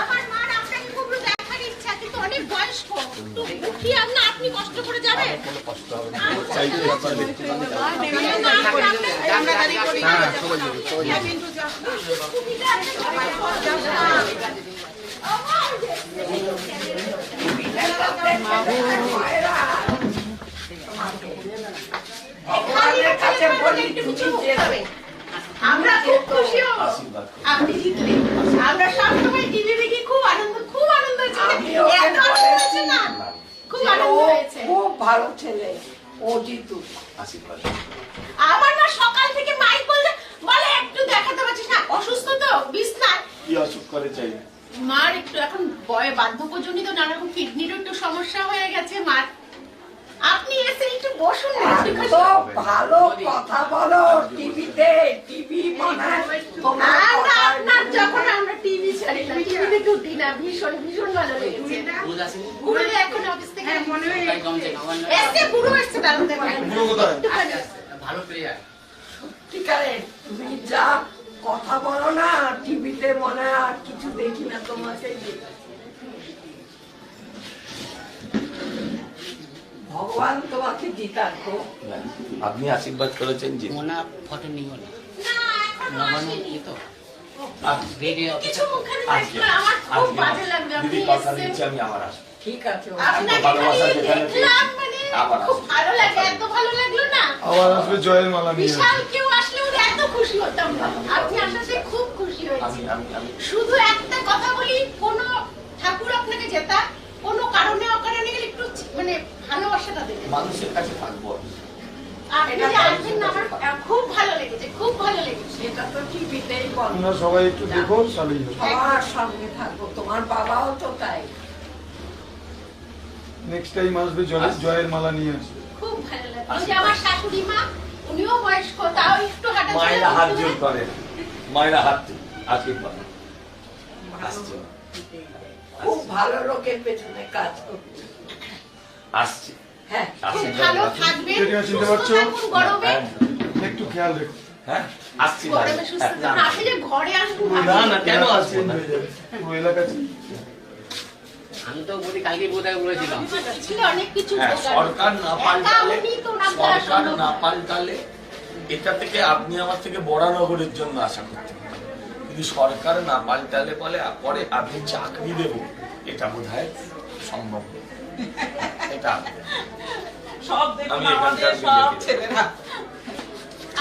আমার মার আপনাকে খুব দেখার ইচ্ছা কিন্তু অনেক বয়স্ক। তো উঠি না আপনি কষ্ট করে যাবেন? কোনো কষ্ট হবে না। চাইলে আপনার ব্যক্তিগত আমরা গাড়ি করি সবাই যাবে সবাই যাবে। ভগবানের কাছে বলি তুমি যেতে আমরা খুব খুশি। আপনি জিতলে আমরা সবসময় টিভি দেখি খুব আনন্দ খুব আনন্দ হয়েছে আমি ওকে এত আনন্দ হয়েছে না খুব আনন্দ ও হয়েছে খুব ভালো ছেলে ও জিতু আমার মা সকাল থেকে মাইক বললে বলে একটু দেখাতে পারছিস না? অসুস্থ তো বিছনায়। কি অসুখ করে চাই? মার একটু এখন বয় বার্ধক্যজনিত নানা রকম কিডনিরও একটু সমস্যা হয়ে গেছে মার। আপনি এসে একটু বসুন না ভালো কথা বলো টিভিতে টিভি বানায় তোমার আমরা কথা আপনার যখন আমরা টিভি না টিভি দেখে উঠি না ভীষণ ভীষণ ভালো লেগেছে বুড়ো এখন অফিস থেকে এসে বুড়ো এসছে দাঁড়ান ভালো প্লেয়ার সত্যিকারে তুমি যা কথা বলো না টিভিতে মনে হয় আর কিছু দেখি না তোমাকে। ভগবান তোমাকে জিতাতো না, আপনি আশীর্বাদ করেছেন যে মোনা ফটো নিও না। না নবান্ন কি তো? আবার আসব। মানে আবার খুব আসব। ভালো লাগে এত ভালো লাগল না? আবার আসবে জয়ের মালা নিয়ে। কেউ আসলে এত খুশি হতাম না। আপনি আসাতে খুব খুশি হয়েছি। আমি আমি শুধু একটা কথা বলি কোন ঠাকুর আপনাকে জেতা কোন কারণে অকারণে গেলে একটু মানে ভালোবাসাটা দেবেন মানুষের কাছে থাকব আপনি যে আসবেন না আমার খুব ভালো লেগেছে খুব ভালো লেগেছে। এটা তো টিভিতেই বলো। তোমরা সবাই একটু দেখো হবে সবার সঙ্গে থাকব তোমার বাবাও তো তাই। নেক্সট টাইম আসবে জয়ের জয়ের মালা নিয়ে আসবে। খুব ভালো লাগে। ওই যে আমার শাশুড়ি মা উনিও বয়স্ক তাও একটু হাঁটা মায়েরা হাত জোর করে। মায়েরা হাত জোর। আশীর্বাদ আসছে। খুব ভালো লোকের পেছনে কাজ করছে আসছে। হ্যাঁ। আশীর্বাদ ভালো চিনতে পারছ? গরমে। হ্যাঁ, একটু খেয়াল রেখো। হ্যাঁ? আসছি হ্যাঁ, না, থাকুন আসলে ঘরে আসব না। না কেন আসব না? যাবে। পুরো এলাকা change। আমি তো বলি কালকে বোধহয় বলেছিলাম। ছিল অনেক কিছু জোগাড়। সরকার না পাল্টালে সরকার না এটা থেকে আপনি আমার থেকে বরানগরের জন্য আশা করতে যদি সরকার না পাল্টালে বলে পরে আপনি চাকরি দেব এটা বোধ হয় সম্ভব এটা সব আমি এখানকার